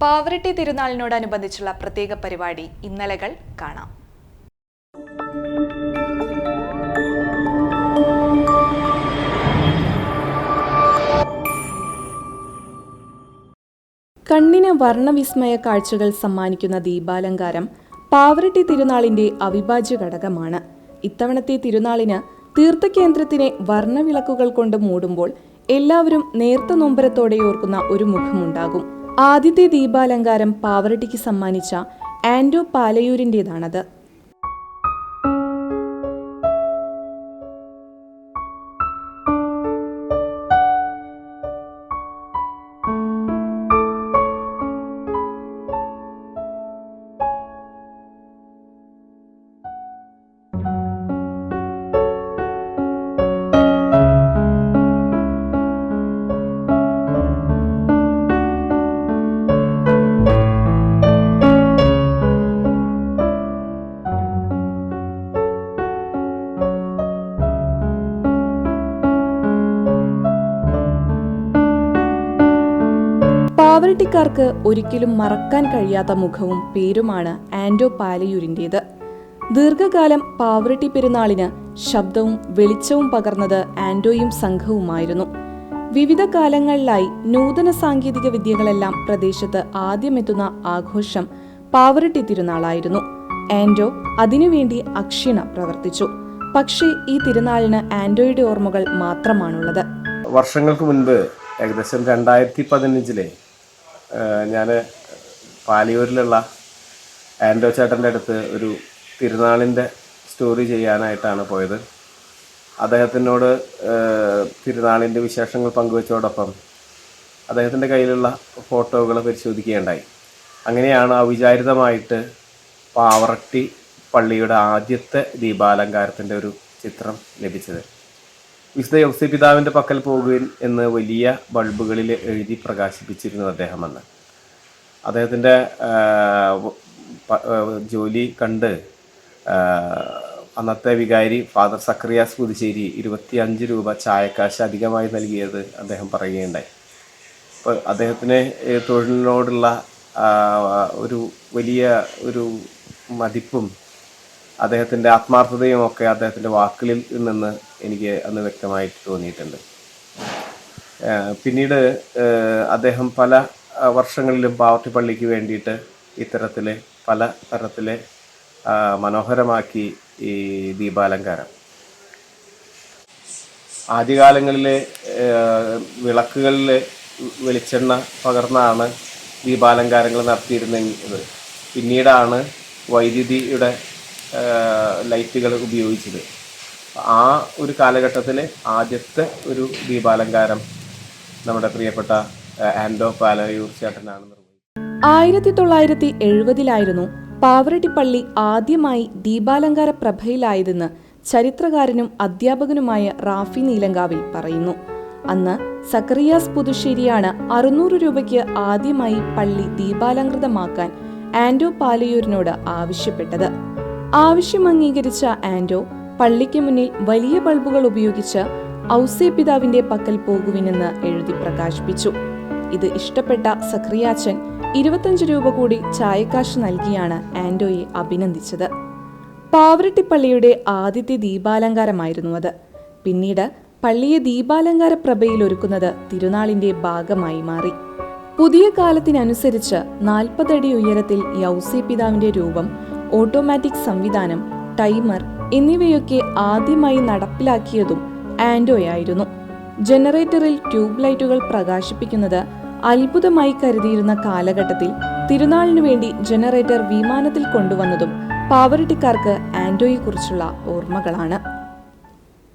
പാവറട്ടി തിരുനാളിനോടനുബന്ധിച്ചുള്ള പ്രത്യേക പരിപാടി ഇന്നലകൾ കാണാം. കണ്ണിന് വർണവിസ്മയ കാഴ്ചകൾ സമ്മാനിക്കുന്ന ദീപാലങ്കാരം പാവറട്ടി തിരുനാളിന്റെ അവിഭാജ്യ ഘടകമാണ്. ഇത്തവണത്തെ തിരുനാളിന് തീർത്ഥകേന്ദ്രത്തിനെ വർണവിളക്കുകൾ കൊണ്ട് മൂടുമ്പോൾ എല്ലാവരും നേർത്ത നൊമ്പരത്തോടെ ഓർക്കുന്ന ഒരു മുഖമുണ്ടാകും. ആദ്യത്തെ ദീപാലങ്കാരം പാവറട്ടിക്ക് സമ്മാനിച്ച ആൻഡോ പാലയൂരിന്റെതാണത് പാവറട്ടിക്കാർക്ക് ഒരിക്കലും മറക്കാൻ കഴിയാത്ത മുഖവും പേരുമാണ് ആൻഡോ പാലയൂരിന്റേത് ദീർഘകാലം പാവറട്ടി പെരുന്നാളിന് ശബ്ദവും വെളിച്ചവും പകർന്നത് ആൻഡോയും സംഘവുമായിരുന്നു. വിവിധ കാലങ്ങളിലായി നൂതന സാങ്കേതിക വിദ്യകളെല്ലാം പ്രദേശത്ത് ആദ്യമെത്തുന്ന ആഘോഷം പാവറട്ടി തിരുനാളായിരുന്നു. ആൻഡോ അതിനുവേണ്ടി അക്ഷീണ പ്രവർത്തിച്ചു. പക്ഷേ ഈ തിരുനാളിന് ആൻഡോയുടെ ഓർമ്മകൾ മാത്രമാണുള്ളത്. വർഷങ്ങൾക്ക് മുൻപ് ഏകദേശം രണ്ടായിരത്തി പതിനഞ്ചിലെ ഞാൻ പാലിയൂരിലുള്ള ആൻഡോ ചേട്ടന്റെ അടുത്ത് ഒരു തിരുനാളിന്റെ സ്റ്റോറി ചെയ്യാനായിട്ടാണ് പോയത്. അദ്ദേഹത്തിനോട് തിരുനാളിന്റെ വിശേഷങ്ങൾ പങ്കുവച്ചതോടൊപ്പം അദ്ദേഹത്തിന്റെ കയ്യിലുള്ള ഫോട്ടോകൾ പരിശോധിക്കുകയുണ്ടായി. അങ്ങനെയാണ് അവിചാരിതമായിട്ട് പാവറട്ടി പള്ളിയുടെ ആദ്യത്തെ ദീപാലങ്കാരത്തിന്റെ ഒരു ചിത്രം ലഭിച്ചത്. വിശുദ്ധ യോസി പിതാവിന്റെ പക്കൽ പോകുവിൻ എന്ന് വലിയ ബൾബുകളിൽ എഴുതി പ്രകാശിപ്പിച്ചിരുന്നു അദ്ദേഹമെന്ന് അദ്ദേഹത്തിന്റെ ജോലി കണ്ട് അന്നത്തെ വികാരി ഫാദർ സക്രിയാസ് പുതുശ്ശേരി ഇരുപത്തി അഞ്ച് രൂപ ചായക്കാശ് അധികമായി നൽകിയത് അദ്ദേഹം പറയുകയുണ്ടായി. അപ്പോൾ അദ്ദേഹത്തിന് തൊഴിലിനോടുള്ള ഒരു വലിയ ഒരു മതിപ്പും അദ്ദേഹത്തിന്റെ ആത്മാർത്ഥതയും ഒക്കെ അദ്ദേഹത്തിന്റെ വാക്കുകളിൽ നിന്ന് എനിക്ക് അന്ന് വ്യക്തമായിട്ട് തോന്നിയിട്ടുണ്ട്. പിന്നീട് അദ്ദേഹം പല വർഷങ്ങളിലും പാവർട്ടി പള്ളിക്ക് വേണ്ടിയിട്ട് ഇത്തരത്തിൽ പല തരത്തിൽ മനോഹരമാക്കി ഈ ദീപാലങ്കാരം. ആദ്യകാലങ്ങളിൽ വിളക്കുകളിൽ വെളിച്ചെണ്ണ പകർന്നാണ് ദീപാലങ്കാരങ്ങൾ നടത്തിയിരുന്നത്. പിന്നീടാണ് വൈദ്യുതിയുടെ ലൈറ്റുകൾ ഉപയോഗിച്ചത്. ആ ഒരു കാലഘട്ടത്തിലെ ആദ്യത്തെ ഒരു ദീപാലങ്കാരം നമ്മുടെ പ്രിയപ്പെട്ട ആൻഡോ പാലയൂർ ചേട്ടനാണ് നിർവഹിച്ചത്. ആയിരത്തി തൊള്ളായിരത്തി എഴുപതിലായിരുന്നു പാവറട്ടിപ്പള്ളി ആദ്യമായി ദീപാലങ്കാര പ്രഭയിലായതെന്ന് ചരിത്രകാരനും അധ്യാപകനുമായ റാഫി നീലങ്കാവിൽ പറയുന്നു. അന്ന് സക്കറിയാസ് പുതുശ്ശേരിയാണ് അറുന്നൂറ് രൂപയ്ക്ക് ആദ്യമായി പള്ളി ദീപാലങ്കൃതമാക്കാൻ ആൻഡോ പാലയൂരിനോട് ആവശ്യപ്പെട്ടത്. ആവശ്യം അംഗീകരിച്ച ആൻഡോ പള്ളിക്ക് മുന്നിൽ വലിയ ബൾബുകൾ ഉപയോഗിച്ച് ഔസേ പിതാവിന്റെ പക്കൽ പോകുവിനെന്ന് എഴുതി പ്രകാശിപ്പിച്ചു. ഇത് ഇഷ്ടപ്പെട്ട സക്രിയാച്ചൻ ഇരുപത്തഞ്ച് രൂപ കൂടി ചായക്കാശ് നൽകിയാണ് ആൻഡോയെ അഭിനന്ദിച്ചത്. പാവരട്ടിപ്പള്ളിയുടെ ആദ്യത്തെ ദീപാലങ്കാരമായിരുന്നു അത്. പിന്നീട് പള്ളിയെ ദീപാലങ്കാര പ്രഭയിൽ ഒരുക്കുന്നത് തിരുനാളിന്റെ ഭാഗമായി മാറി. പുതിയ കാലത്തിനനുസരിച്ച് നാൽപ്പതടി ഉയരത്തിൽ യൗസേ പിതാവിന്റെ രൂപം ഓട്ടോമാറ്റിക് സംവിധാനം ടൈമർ എന്നിവയൊക്കെ ആദ്യമായി നടപ്പിലാക്കിയതും ആൻഡോയായിരുന്നു ജനറേറ്ററിൽ ട്യൂബ് ലൈറ്റുകൾ പ്രകാശിപ്പിക്കുന്നത് അത്ഭുതമായി കരുതിയിരുന്ന കാലഘട്ടത്തിൽ തിരുനാളിനു വേണ്ടി ജനറേറ്റർ വിമാനത്തിൽ കൊണ്ടുവന്നതും പാവറട്ടിക്കാർക്ക് ആൻഡോയെക്കുറിച്ചുള്ള ഓർമ്മകളാണ്.